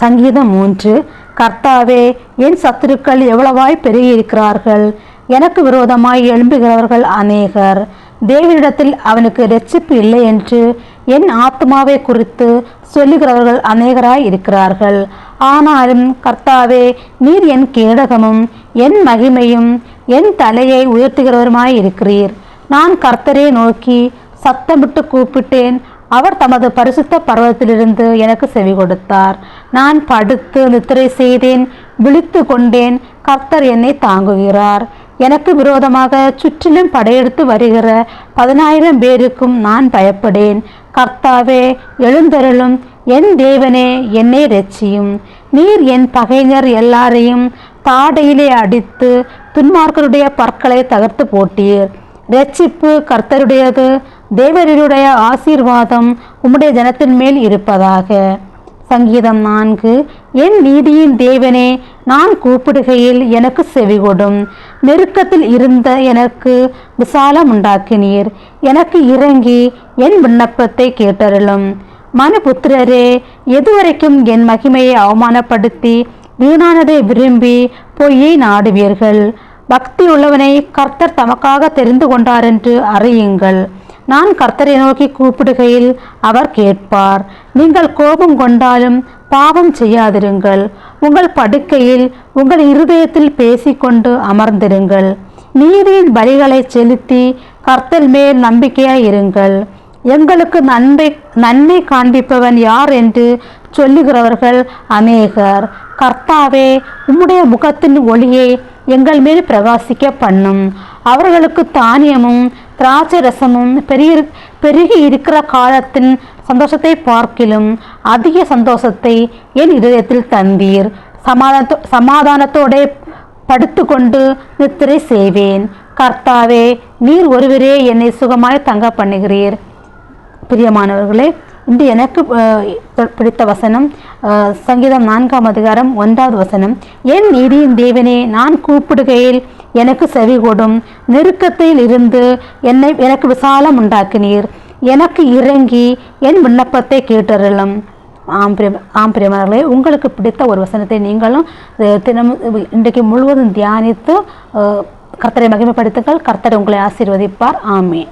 சங்கீதம் மூன்று கர்த்தாவே என் சத்துருக்கள் எவ்வளவாய் பெருகியிருக்கிறார்கள்? எனக்கு விரோதமாய் எழும்புகிறவர்கள் அநேகர். தேவனிடத்தில் அவனுக்கு ரட்சிப்பு இல்லை என்று என் ஆத்மாவை குறித்து சொல்லுகிறவர்கள் அநேகராய் இருக்கிறார்கள். ஆனாலும் கர்த்தாவே நீர் என் கேடகமும் என் மகிமையும் என் தலையை உயர்த்துகிறவருமாய் இருக்கிறீர். நான் கர்த்தரை நோக்கி சத்தமிட்டு கூப்பிட்டேன். அவர் தமது பரிசுத்த பருவத்திலிருந்து எனக்கு செவி கொடுத்தார். நான் படுத்து நித்திரை செய்தேன் விழித்து கொண்டேன் கர்த்தர் என்னை தாங்குகிறார். எனக்கு விரோதமாக சுற்றிலும் படையெடுத்து வருகிற பதினாயிரம் பேருக்கும் நான் பயப்படேன். கர்த்தாவே எழுந்தருளும் என் தேவனே என்னை ரட்சியும். நீர் என் பகைஞர் எல்லாரையும் தாடையிலே அடித்து துன்மார்க்கருடைய பற்களை தகர்த்து போட்டீர். ரட்சிப்பு கர்த்தருடையது தேவருடைய ஆசீர்வாதம் உம்முடைய ஜனத்தின் மேல் இருப்பதாக. சங்கீதம் நான்கு என் நீதியின் தேவனே நான் கூப்பிடுகையில் எனக்கு செவிகொடும். நெருக்கத்தில் இருந்த எனக்கு விசாலம் உண்டாக்கினீர். எனக்கு இறங்கி என் விண்ணப்பத்தை கேட்டருளும். மனுபுத்திரரே எதுவரைக்கும் என் மகிமையை அவமானப்படுத்தி வீணானதை விரும்பி பொய்யை நாடுவீர்கள். பக்தி உள்ளவனை கர்த்தர் தமக்காக தெரிந்து கொண்டார் என்று அறியுங்கள். நான் கர்த்தரை நோக்கி கூப்பிடுகையில் அவர் கேட்பார். நீங்கள் கோபம் கொண்டாலும் பாவம் செய்யாதிருங்கள். உங்கள் படுக்கையில் உங்கள் இருதயத்தில் பேசிக்கொண்டு அமர்ந்திருங்கள். நீதியின் பலிகளை செலுத்தி கர்த்தர் மேல் நம்பிக்கையாய் இருங்கள். எங்களுக்கு நன்மை நன்மை காண்பிப்பவன் யார் என்று சொல்லுகிறவர்கள் அநேகர். கர்த்தாவே உம்முடைய முகத்தின் ஒளியை எங்கள் மேல் பிரகாசிக்க பண்ணும். அவர்களுக்கு தானியமும் திராட்சை ரசமும் பெரிய பெருகி இருக்கிற காலத்தின் சந்தோஷத்தை பார்க்கிலும் அதிக சந்தோஷத்தை என் இதயத்தில் தந்தீர். சமாதானத்தோ சமாதானத்தோட படுத்துக்கொண்டு நித்திரை செய்வேன். கர்த்தாவே நீர் ஒருவரே என்னை சுகமாய் தங்க பண்ணுகிறீர். பிரியமானவர்களே இன்று எனக்கு பிடித்த வசனம் சங்கீதம் நான்காம் அதிகாரம் ஒன்றாவது வசனம். என் நீதியின் தேவனே நான் கூப்பிடுகையில் எனக்கு செவி கொடும். நெருக்கத்தில் இருந்து என்னை எனக்கு விசாலம் உண்டாக்கினீர். எனக்கு இறங்கி என் விண்ணப்பத்தை கேட்டருளும். ஆம் பிரிய ஆம் பிரியமானவர்களே உங்களுக்கு பிடித்த ஒரு வசனத்தை நீங்களும் தினமும் இன்றைக்கு முழுவதும் தியானித்து கர்த்தரை மகிமைப்படுத்துங்கள். கர்த்தர் உங்களை ஆசீர்வதிப்பார். ஆமே